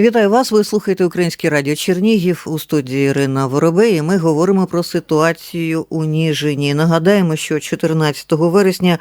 Вітаю вас. Ви слухаєте Українське радіо Чернігів у студії Ірина Воробей. І Ми говоримо про ситуацію у Ніжині. Нагадаємо, що 14 вересня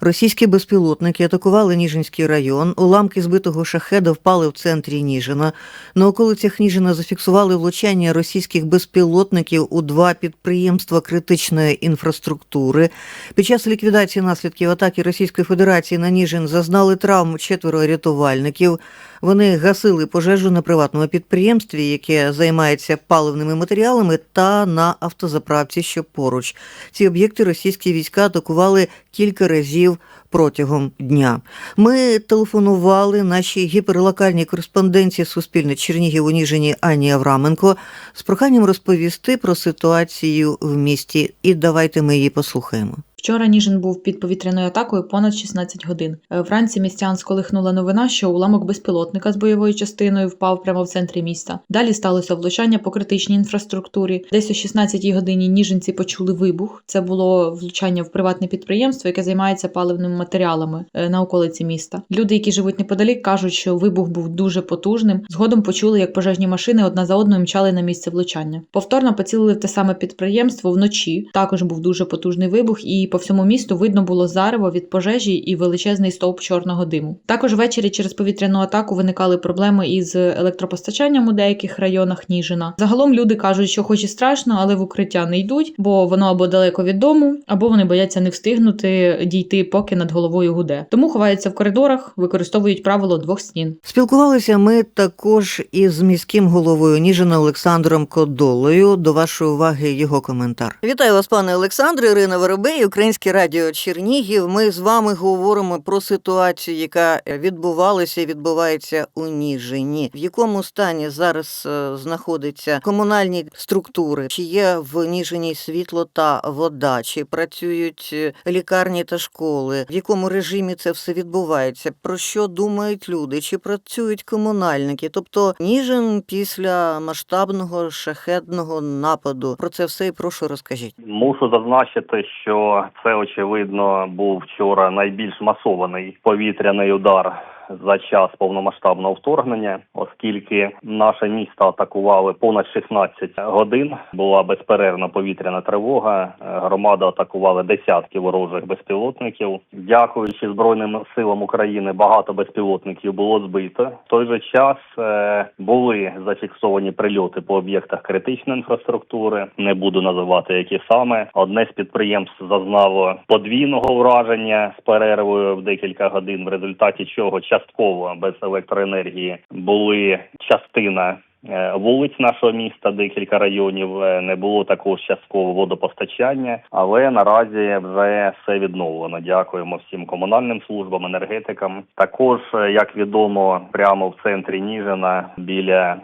російські безпілотники атакували Ніжинський район. Уламки збитого шахеда впали в центрі Ніжина. На околицях Ніжина зафіксували влучання російських безпілотників у два підприємства критичної інфраструктури. Під час ліквідації наслідків атаки Російської Федерації на Ніжин зазнали травм четверо рятувальників. Вони гасили пожежу на приватному підприємстві, яке займається паливними матеріалами, та на автозаправці, що поруч. Ці об'єкти російські війська атакували кілька разів протягом дня. Ми телефонували нашій гіперлокальній кореспонденції Суспільне Чернігів у Ніжині Ані Авраменко з проханням розповісти про ситуацію в місті. І давайте ми її послухаємо. Вчора Ніжин був під повітряною атакою понад 16 годин. Е, Вранці містян сколихнула новина, що уламок безпілотника з бойовою частиною впав прямо в центрі міста. Далі сталося влучання по критичній інфраструктурі. Десь о 16 годині ніжинці почули вибух. Це було влучання в приватне підприємство, яке займається паливними матеріалами е, на околиці міста. Люди, які живуть неподалік, кажуть, що вибух був дуже потужним. Згодом почули, як пожежні машини одна за одною мчали на місце влучання. Повторно поцілили те саме підприємство вночі. Також був дуже потужний вибух, і по всьому місту видно було зарево від пожежі і величезний стовп чорного диму. Також ввечері через повітряну атаку виникали проблеми із електропостачанням у деяких районах Ніжина. Загалом люди кажуть, що хоч і страшно, але в укриття не йдуть, бо воно або далеко від дому, або вони бояться не встигнути дійти, поки над головою гуде. Тому ховаються в коридорах, використовують правило двох стін. Спілкувалися ми також із міським головою Ніжина Олександром Кодолою. До вашої уваги його коментар. Вітаю вас, пане Олександре, Ірина Воробей, Українське радіо Чернігів. Ми з вами говоримо про ситуацію, яка відбувалася і відбувається у Ніжині. В якому стані зараз е, знаходяться комунальні структури? Чи є в Ніжині світло та вода? Чи працюють е, лікарні та школи? В якому режимі це все відбувається? Про що думають люди? Чи працюють комунальники? Тобто Ніжин після масштабного шахедного нападу. Про це все і прошу розкажіть. Мушу зазначити, що це очевидно був вчора найбільш масований повітряний удар за час повномасштабного вторгнення, оскільки наше місто атакували понад 16 годин. Була безперервна повітряна тривога. Е, Громада атакували десятки ворожих безпілотників. Дякуючи збройним силам України, багато безпілотників було збито. В той же час е, були зафіксовані прильоти по об'єктах критичної інфраструктури. Не буду називати які саме. Одне з підприємств зазнало подвійного враження з перервою в декілька годин, в результаті чого частково без електроенергії були частина. е, Вулиць нашого міста, декілька районів е, не було також частково водопостачання, але наразі вже все відновлено. Дякуємо всім комунальним службам, енергетикам. Також, е, як відомо, прямо в центрі Ніжина біля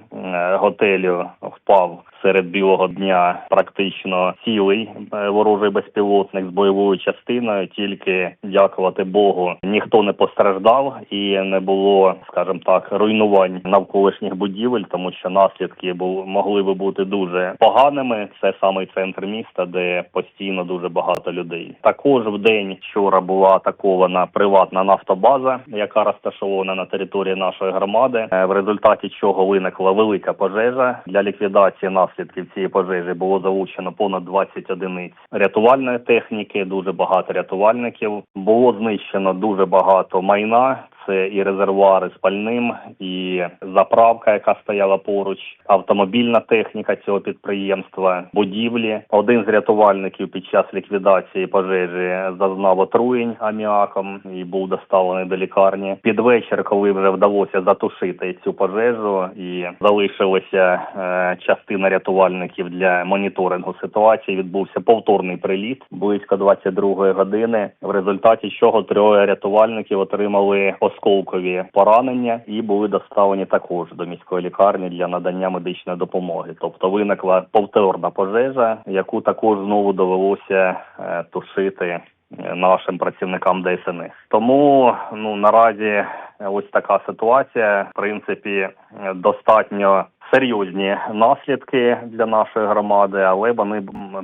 готелю впав серед білого дня практично цілий е, ворожий безпілотник з бойовою частиною. Тільки дякувати Богу, ніхто не постраждав і не було, скажімо так, руйнувань навколишніх будівель, тому що наслідки бу- могли би бути дуже поганими. Це саме центр міста, де постійно дуже багато людей. Також в день вчора була атакована приватна нафтобаза, яка розташована на території нашої громади. е, В результаті чого виникла велика пожежа. Для ліквідації наслідків цієї пожежі було залучено понад 20 одиниць рятувальної техніки. Дуже багато рятувальників. Було знищено дуже багато майна. Це і резервуари з пальним, і заправка, яка стояла поруч, автомобільна техніка цього підприємства, будівлі. Один з рятувальників під час ліквідації пожежі зазнав отруєнь аміаком і був доставлений до лікарні. Під вечір, коли вже вдалося затушити цю пожежу, і залишилася е, частина рятувальників для моніторингу ситуації. Відбувся повторний приліт близько 22 години, в результаті чого троє рятувальників отримали осколкові поранення і були доставлені також до міської лікарні для надання медичної допомоги. Тобто виникла повторна пожежа, яку також знову довелося е, тушити е, нашим працівникам ДСНС. Тому ну наразі е, ось така ситуація. В принципі, достатньо серйозні наслідки для нашої громади, але вони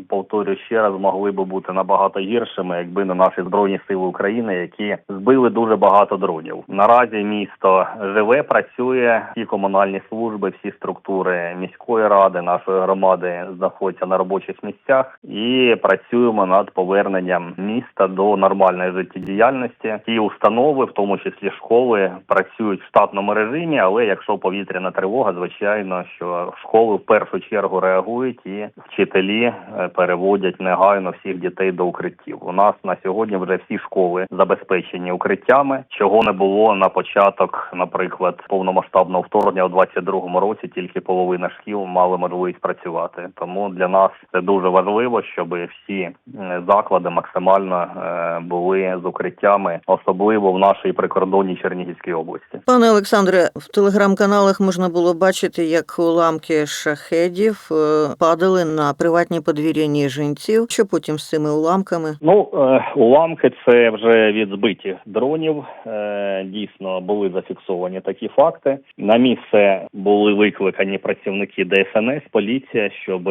повторюю ще раз могли б бути набагато гіршими, якби не наші збройні сили України, які збили дуже багато дронів. Наразі місто живе, працює. Всі комунальні служби, всі структури міської ради, нашої громади знаходяться на робочих місцях і працюємо над поверненням міста до нормальної життєдіяльності. Ті установи, в тому числі школи, працюють в штатному режимі, але якщо повітряна тривога, звичайно, що школи в першу чергу реагують і вчителі е, переводять негайно всіх дітей до укриттів. У нас на сьогодні вже всі школи забезпечені укриттями, чого не було на початок, наприклад, повномасштабного вторгнення у 22-му році. Тільки половина шкіл мали можливість працювати. Тому для нас це дуже важливо, щоб всі е, заклади максимально е, були з укриттями, особливо в нашій прикордонній Чернігівській області. Пане Олександре, в телеграм-каналах можна було бачити, як уламки шахедів е, падали на приватні подвір'я ніженців. Що потім з цими уламками? Ну, е, уламки це вже від збитих дронів. Е, дійсно були зафіксовані такі факти. На місце були викликані працівники ДСНС, поліція, щоб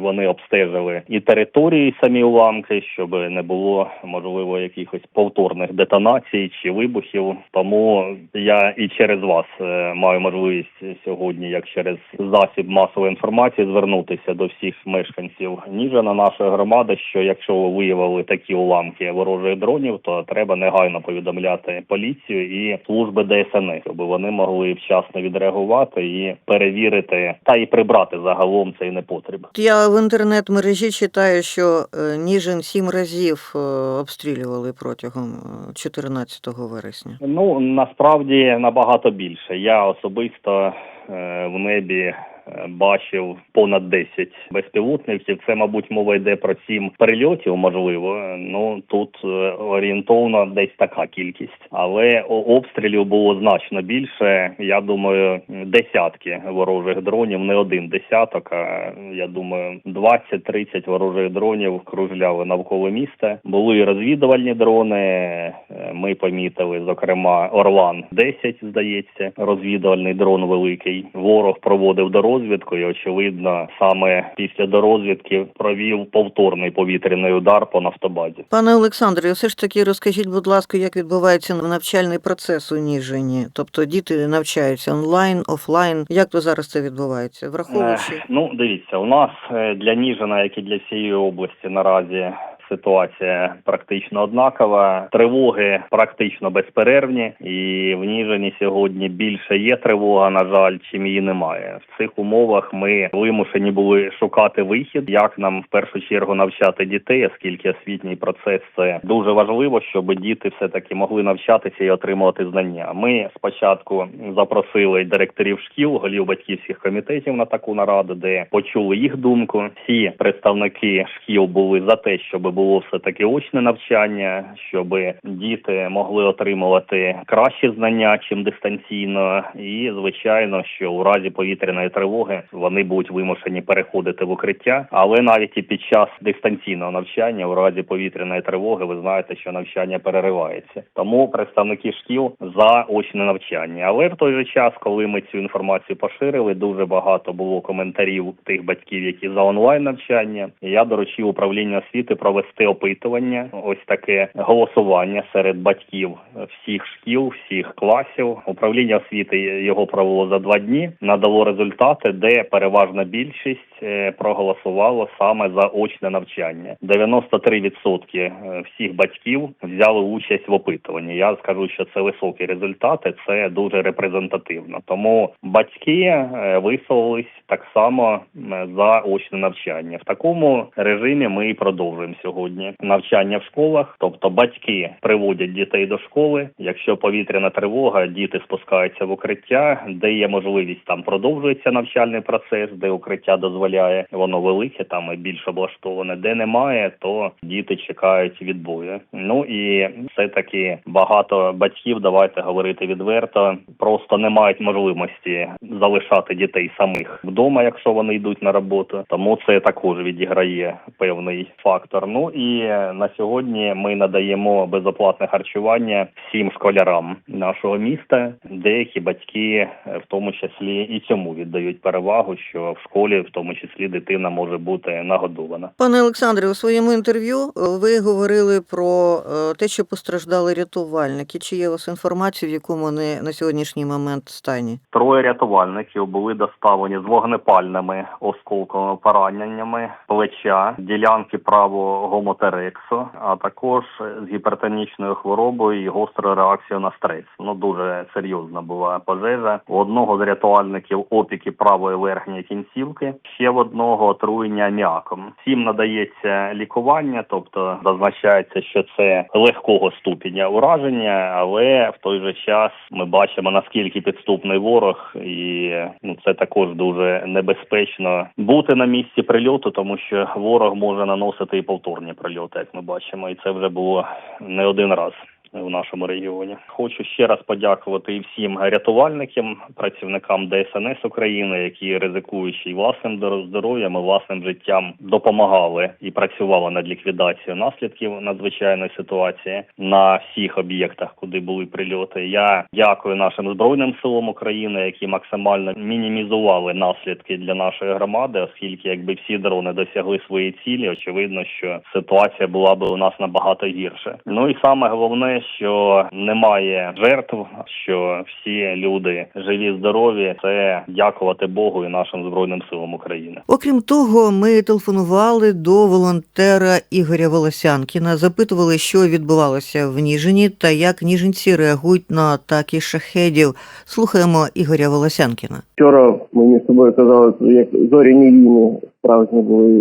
вони обстежили і території, і самі уламки, щоб не було можливо якихось повторних детонацій чи вибухів. Тому я і через вас маю можливість сьогодні, як через засіб масової інформації, звернутися до всіх мешканців Ніжина, нашої громади. Що якщо ви виявили такі уламки ворожих дронів, то треба негайно повідомляти поліцію і служби ДСНС, щоб вони могли вчасно відреагувати і перевірити та і прибрати загалом цей непотріб. Я в інтернет-мережі читаю, що е, Ніжин сім разів е, обстрілювали протягом е, 14 вересня. Ну насправді набагато більше. Я особисто е, в небі. е, Бачив понад 10 безпілотників. Це, мабуть, мова йде про сім перельотів. Можливо, ну тут е, орієнтовно десь така кількість, але обстрілів було значно більше. Я думаю, десятки ворожих дронів, не один десяток. А я думаю, 20-30 ворожих дронів кружляли навколо міста. Були розвідувальні дрони. Ми помітили, зокрема, Орлан 10, здається, розвідувальний дрон великий. Ворог проводив дорозвідку, і очевидно, саме після дорозвідки провів повторний повітряний удар по нафтобазі. Пане Олександре, все ж таки розкажіть, будь ласка, як відбувається навчальний процес у Ніжині? Тобто діти навчаються онлайн, офлайн. Як то зараз це відбувається? Враховуючи Е, Ну, дивіться, у нас е, для Ніжина, як і для всієї області, наразі ситуація практично однакова. Тривоги практично безперервні, і в Ніжині сьогодні більше є тривога, на жаль, чим її немає. В цих умовах ми вимушені були шукати вихід, як нам в першу чергу навчати дітей, оскільки освітній процес це дуже важливо, щоб діти все таки могли навчатися і отримувати знання. Ми спочатку запросили директорів шкіл, голів батьківських комітетів на таку нараду, де почули їх думку. Всі представники шкіл були за те, щоб було все таки очне навчання, щоб діти могли отримувати кращі знання, чим дистанційно, і звичайно, що у разі повітряної тривоги вони будуть вимушені переходити в укриття. Але навіть і під час дистанційного навчання, у разі повітряної тривоги, ви знаєте, що навчання переривається. Тому представники шкіл за очне навчання. Але в той же час, коли ми цю інформацію поширили, дуже багато було коментарів тих батьків, які за онлайн навчання. Я доручив управління освіти провести опитування, ось таке голосування серед батьків всіх шкіл, всіх класів. Управління освіти його провело за два дні, надало результати, де переважна більшість проголосувало саме за очне навчання. 93% е, всіх батьків взяли участь в опитуванні. Я скажу, що це високі результати, це дуже репрезентативно. Тому батьки е, висловились так само е, за очне навчання. В такому режимі ми і продовжуємо сьогодні навчання в школах. Тобто батьки приводять дітей до школи. Якщо повітряна тривога, діти спускаються в укриття, де є можливість там продовжується навчальний процес, де укриття дозволяє дозволяє, воно велике, там і більш облаштоване. Де немає, то діти чекають відбою. Ну і все таки багато батьків, давайте говорити відверто, просто не мають можливості залишати дітей самих вдома, якщо вони йдуть на роботу. Тому це також відіграє певний фактор. Ну і на сьогодні ми надаємо безоплатне харчування всім школярам нашого міста. Деякі батьки, в тому числі, і цьому віддають перевагу, що в школі, в тому числі, дитина може бути нагодована. Пане Олександре, у своєму інтерв'ю е, ви говорили про е, те, що постраждали рятувальники. Чи є у вас інформація, в якому вони на сьогоднішній момент стані? Троє рятувальників були доставлені з вогнепальними осколковими пораненнями плеча, ділянки правого гомотерексу, а також з гіпертонічною хворобою і гострою реакцією на стрес. Ну дуже серйозна була пожежа. У одного з рятувальників опіки правої верхньої кінцівки, ще в одного отруєння аміаком. Всім надається лікування, тобто зазначається, що це легкого ступеня ураження, але в той же час ми бачимо наскільки підступний ворог, і ну це також дуже небезпечно бути на місці прильоту, тому що ворог може наносити і повторні прильоти, як ми бачимо, і це вже було не один раз. В нашому регіоні хочу ще раз подякувати і всім рятувальникам, працівникам ДСНС України, які ризикуючи власним здоро- здоров'ям і власним життям допомагали і працювали над ліквідацією наслідків надзвичайної ситуації на всіх об'єктах, куди були прильоти. Я дякую нашим збройним силам України, які максимально мінімізували наслідки для нашої громади, оскільки якби всі дрони досягли своєї цілі, очевидно, що ситуація була би у нас набагато гірше. Ну і саме головне, що немає жертв, що всі люди живі, здорові. Це дякувати Богу і нашим збройним силам України. Окрім того, ми телефонували до волонтера Ігоря Волосянкіна, запитували, що відбувалося в Ніжині та як ніжинці реагують на атаки шахедів. Слухаємо Ігоря Волосянкіна. Вчора мені з собою казали, як зоряні війни справжні були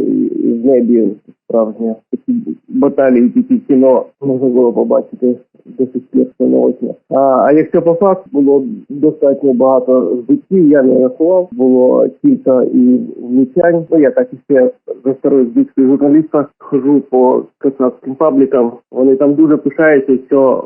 в небі справжні такі баталії, тільки кіно можна було побачити до сих пір. А, а якщо по факту було достатньо багато збиттів, я не рахував, було кілька і влучань. Ну я так і ще за старою збитською журналістка хожу по кацапським паблікам. Вони там дуже пишаються, що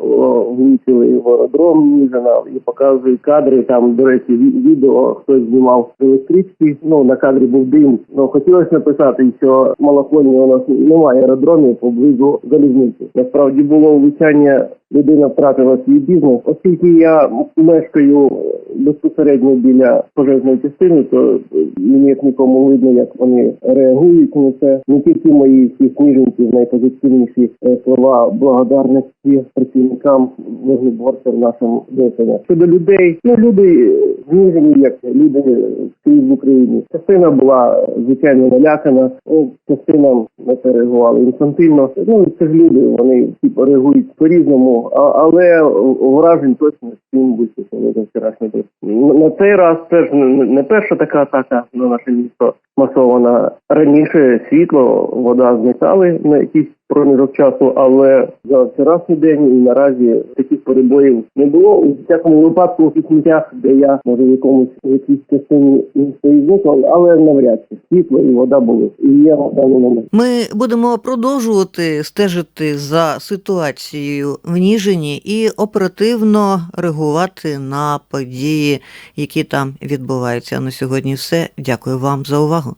влучили в аеродром Ніжина і показують кадри. Там, до речі, відео хтось знімав електрички. Ну на кадрі був дим. Ну хотілося написати, що в Малахоні у нас немає аеродромів поблизу залізниці. Насправді було влучання. Людина втратила свій бізнес, оскільки я мешкаю безпосередньо біля пожежної частини, то мені як нікому видно, як вони реагують на це. Не тільки мої всі сніженці, найпозитивніші е, слова благодарності працівникам вогнеборців нашим ДСНС. Щодо людей, ну люди знижені, як люди скрізь в Україні. Частина була звичайно налякана, частина на це реагували інфантильно. Ну це ж люди, вони всі реагують по-різному, але вражень точно всім вистачило за вчорашній день. На цей раз теж не перша така атака на наше місто масована. Раніше світло, вода зникали на якийсь проміжок часу, але за вчорашній день і наразі таких перебоїв не було. У всякому випадку у сміттях, де я може в якомусь якійсь частині міста і зникло, але навряд чи світло і вода були. І є на даний момент. Ми будемо продовжувати стежити за ситуацією в Ніжині і оперативно реагувати на події, які там відбуваються. На сьогодні все. Дякую вам за увагу.